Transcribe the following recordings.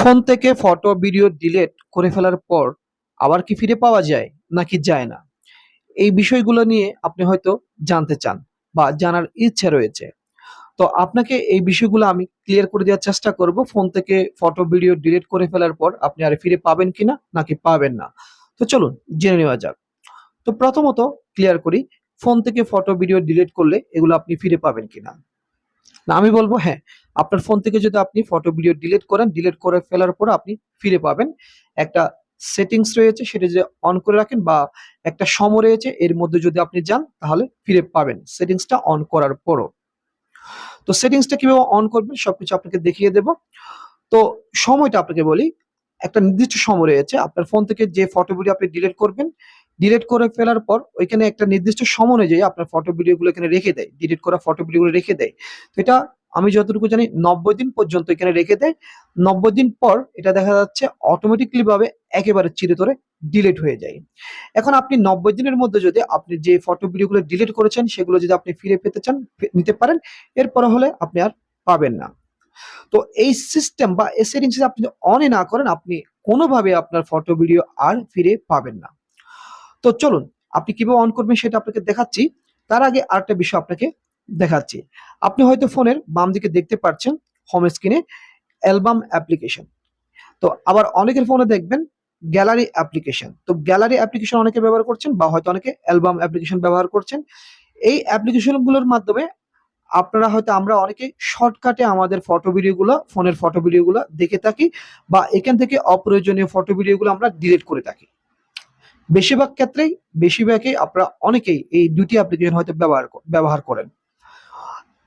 Phone থেকে photo video delete করে ফেলার পর আবার কি ফিরে পাওয়া যায় নাকি যায় না? এই বিষয়গুলো নিয়ে আপনি হয়তো জানতে চান বা জানার ইচ্ছে রয়েছে। তো আপনাকে এই বিষয়গুলো আমি ক্লিয়ার করে দেওয়ার চেষ্টা করব। ফোন থেকে ফটো ভিডিও ডিলিট করে ফেলার পর আপনি আর ফিরে পাবেন কিনা নাকি পাবেন না? তো চলুন, জেনে নেওয়া যাক। তো প্রথমত ক্লিয়ার করি ফোন থেকে ফটো ভিডিও ডিলিট করলে এগুলো আপনি ফিরে পাবেন কিনা? না, আমি বলব হ্যাঁ আপনার ফোন থেকে যদি আপনি ফটো ভিডিও ডিলিট করেন ডিলিট করে ফেলার পর আপনি ফিরে পাবেন। একটা সেটিংস রয়েছে, সেটা যদি অন করে রাখেন বা একটা সময় রয়েছে, এর মধ্যে যদি আপনি যান, তাহলে ফিরে পাবেন। সেটিংসটা অন করার পরও। তো সেটিংসটা কীভাবে অন করবেন, সবকিছু আপনাকে দেখিয়ে দেব। তো সময়টা আপনাকে বলি, একটা নির্দিষ্ট সময় রয়েছে। আপনার ফোন থেকে যে ফটো ভিডিও আপনি ডিলিট করবেন ডিলিট করে ফেলার পর ওইখানে একটা নির্দিষ্ট সময় অনুযায়ী আপনার ফটো ভিডিওগুলো এখানে রেখে দেয়। ডিলিট করা ফটো ভিডিওগুলো রেখে দেয়। তো এটা আমি যতটুকু জানি নব্বই দিন পর্যন্ত এখানে রেখে দেয়। নব্বই দিন পর এটা দেখা যাচ্ছে অটোমেটিকলি ভাবে একেবারে চিরতরে ডিলিট হয়ে যায়। এখন আপনি নব্বই দিনের মধ্যে যদি আপনি যে ফটো ভিডিওগুলো ডিলিট করেছেন, সেগুলো যদি আপনি ফিরে পেতে চান নিতে পারেন, এরপর হলে আপনি আর পাবেন না। তো এই সিস্টেম বা এই সেটিংস আপনি অনে না করেন, আপনি কোনোভাবে আপনার ফটো ভিডিও আর ফিরে পাবেন না। তো চলুন, আপনি কীভাবে অন করবেন সেটা আপনাকে দেখাচ্ছি। তার আগে আরেকটা বিষয় আপনাকে দেখাচ্ছি। আপনি হয়তো ফোনের বাম দিকে দেখতে পাচ্ছেন হোম স্ক্রিনে অ্যালবাম অ্যাপ্লিকেশন তো আবার অনেকের ফোনে দেখবেন গ্যালারি অ্যাপ্লিকেশন তো গ্যালারি অ্যাপ্লিকেশন অনেকে ব্যবহার করছেন বা হয়তো অনেকে অ্যালবাম অ্যাপ্লিকেশন ব্যবহার করছেন। এই অ্যাপ্লিকেশনগুলোর মাধ্যমে আপনারা হয়তো আমরা অনেকে শর্টকাটে আমাদের ফটো ভিডিওগুলো ফোনের ফটো ভিডিওগুলো দেখে থাকি বা এখান থেকে অপ্রয়োজনীয় ফটো ভিডিওগুলো আমরা ডিলিট করে থাকি। বেশিরভাগ ক্ষেত্রেই, বেশিরভাগই আপনারা অনেকেই এই দুটি অ্যাপ্লিকেশন হয়তো ব্যবহার ব্যবহার করেন।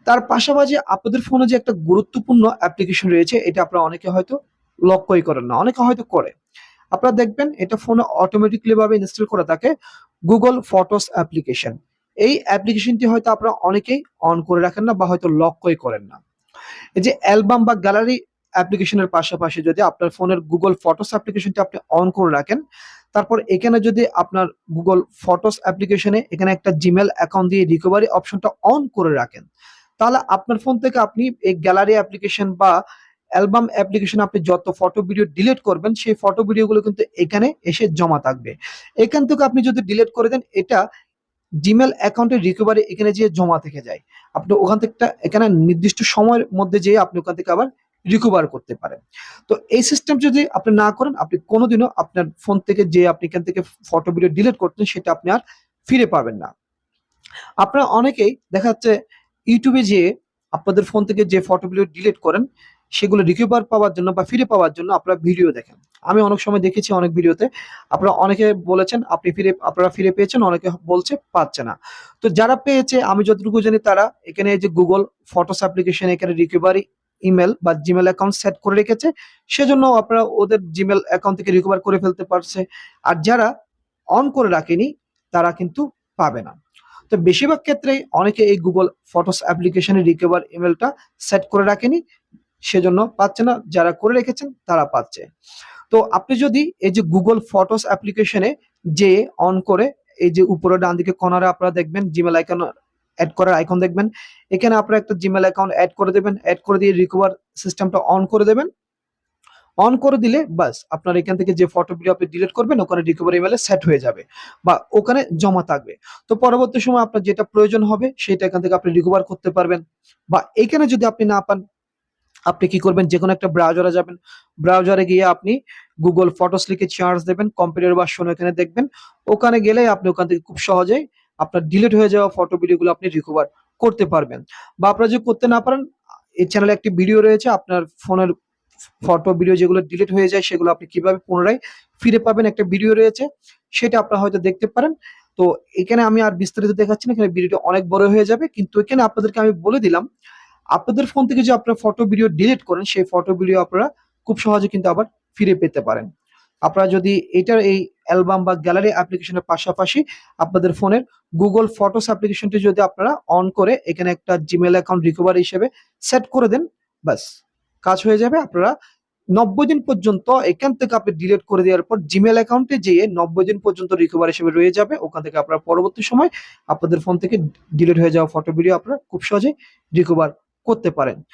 তার পাশাপাশি আপনাদের ফোনে যে একটা গুরুত্বপূর্ণ অ্যাপ্লিকেশন রয়েছে, এটা আপনারা অনেকে হয়তো লক্ষ্যই করেন না, অনেকে হয়তো করে। আপনারা দেখবেন, এটা ফোনে অটোমেটিকলি ভাবে ইনস্টল করা থাকে গুগল ফটোস অ্যাপ্লিকেশন এই অ্যাপ্লিকেশনটি হয়তো আপনারা অনেকেই অন করে রাখেন না বা হয়তো লক্ষ্যই করেন না। এই যে অ্যালবাম বা গ্যালারি অ্যাপ্লিকেশনের পাশাপাশি যদি আপনার ফোনের গুগল ফটোস অ্যাপ্লিকেশনটি আপনি অন করে রাখেন, তারপর এখানে যদি আপনার গুগল ফটোস অ্যাপ্লিকেশনে এখানে একটা জিমেল অ্যাকাউন্ট দিয়ে রিকভারি অপশনটা অন করে রাখেন তাহলে আপনার ফোন থেকে আপনি এই গ্যালারি অ্যাপ্লিকেশন বা অ্যালবাম অ্যাপ্লিকেশন আপনি যত ফটো ভিডিও ডিলিট করবেন, সেই ফটো ভিডিওগুলো কিন্তু এখানে এসে জমা থাকবে। এখান থেকে আপনি যদি ডিলিট করে দেন, এটা জিমেল অ্যাকাউন্টের রিকভারি এখানে যেয়ে জমা থেকে যায়। আপনি ওখান থেকে এখানে নির্দিষ্ট সময়ের মধ্যে যেয়ে আপনি ওখান থেকে আবার রিকভার করতে পারেন। তো এই সিস্টেম যদি আপনি না করেন, আপনি কোনোদিনও আপনার ফোন থেকে যে আপনি এখান থেকে ফটো ভিডিও ডিলিট করতেন সেটা আপনি আর ফিরে পাবেন না। আপনারা অনেকেই দেখা যাচ্ছে ইউটিউবে যেয়ে আপনাদের ফোন থেকে যে ফটো ভিডিও ডিলিট করেন, সেগুলো রিকভার পাওয়ার জন্য বা ফিরে পাওয়ার জন্য আপনারা ভিডিও দেখেন। আমি অনেক সময় দেখেছি অনেক ভিডিওতে আপনারা অনেকে বলেছেন, আপনি ফিরে, আপনারা ফিরে পেয়েছেন, অনেকে বলছে পাচ্ছে না। তো যারা পেয়েছে, আমি যতটুকু জানি তারা এখানে যে গুগল ফটোস অ্যাপ্লিকেশন এখানে রিকভারি ইমেল বা জিমেল অ্যাকাউন্ট সেট করে রেখেছে। সেজন্য আপনারা ওদের জিমেল অ্যাকাউন্ট থেকে রিকভার করে ফেলতে পারছে। আর যারা অন করে রাখেনি, তারা কিন্তু পাবে না। তো বেশিরভাগ ক্ষেত্রেই অনেকে এই গুগল ফটোস অ্যাপ্লিকেশনে রিকভার ইমেলটা সেট করে রাখেনি, সেজন্য পাচ্ছে না। যারা করে রেখেছেন, তারা পাচ্ছে। তো আপনি যদি এই যে গুগল ফটোস অ্যাপ্লিকেশনে যে অন করে, এই যে উপরে ডান দিকে কর্নারে আপনারা দেখবেন জিমেল আইকন অ্যাড করার আইকন দেখবেন, এখানে আপনারা একটা জিমেল অ্যাকাউন্ট অ্যাড করে দেবেন অ্যাড করে দিয়ে রিকভার সিস্টেমটা অন করে দেবেন। অন করে দিলে বাস আপনার এখান থেকে যে ফটো ভিডিও আপনি ডিলিট করবেন, ওখানে রিকভারি ইমেলে সেট হয়ে যাবে বা ওখানে জমা থাকবে। তো পরবর্তী সময় আপনার যেটা প্রয়োজন হবে, সেটা এখান থেকে আপনি রিকভার করতে পারবেন বা এখানে যদি আপনি না পান, আপনি কি করবেন? যে কোনো একটা ব্রাউজারে যাবেন। ব্রাউজারে গিয়ে আপনি গুগল ফটোস লিখে চার্জ দেবেন কম্পিউটার বা শোনো এখানে দেখবেন। ওখানে গেলে আপনি ওখান থেকে খুব সহজেই আপনার ডিলিট হয়ে যাওয়া ফটো ভিডিওগুলো আপনি রিকভার করতে পারবেন। বা আপনারা যদি করতে না পারেন এই চ্যানেলে একটি ভিডিও রয়েছে, আপনার ফোনের ফটো ভিডিও যেগুলো ডিলিট হয়ে যায়, সেগুলো আপনি কীভাবে পুনরায় ফিরে পাবেন? একটা ভিডিও রয়েছে, সেটা আপনারা হয়তো দেখতে পারেন। তো এখানে আমি আর বিস্তারিত দেখাচ্ছি না, এখানে ভিডিওটা অনেক বড় হয়ে যাবে। কিন্তু এখানে আপনাদেরকে আমি বলে দিলাম, আপনাদের ফোন থেকে যে আপনারা ফটো ভিডিও ডিলিট করেন, সেই ফটো ভিডিও আপনারা খুব সহজে কিন্তু আবার ফিরে পেতে পারেন। আপনারা যদি এটার এই অ্যালবাম বা গ্যালারি অ্যাপ্লিকেশনের পাশাপাশি আপনাদের ফোনের গুগল ফটোস অ্যাপ্লিকেশনটি যদি আপনারা অন করে, এখানে একটা জিমেল অ্যাকাউন্ট রিকভারি হিসেবে সেট করে দেন বাস কাজ হয়ে যাবে। আপনারা নব্বই দিন পর্যন্ত এখান থেকে আপনি ডিলিট করে দেওয়ার পর জিমেল অ্যাকাউন্টে যেয়ে নব্বই দিন পর্যন্ত রিকভার হিসেবে রয়ে যাবে। ওখান থেকে আপনার পরবর্তী সময় আপনাদের ফোন থেকে ডিলিট হয়ে যাওয়া ফটো ভিডিও আপনারা খুব সহজে রিকভার করতে পারেন।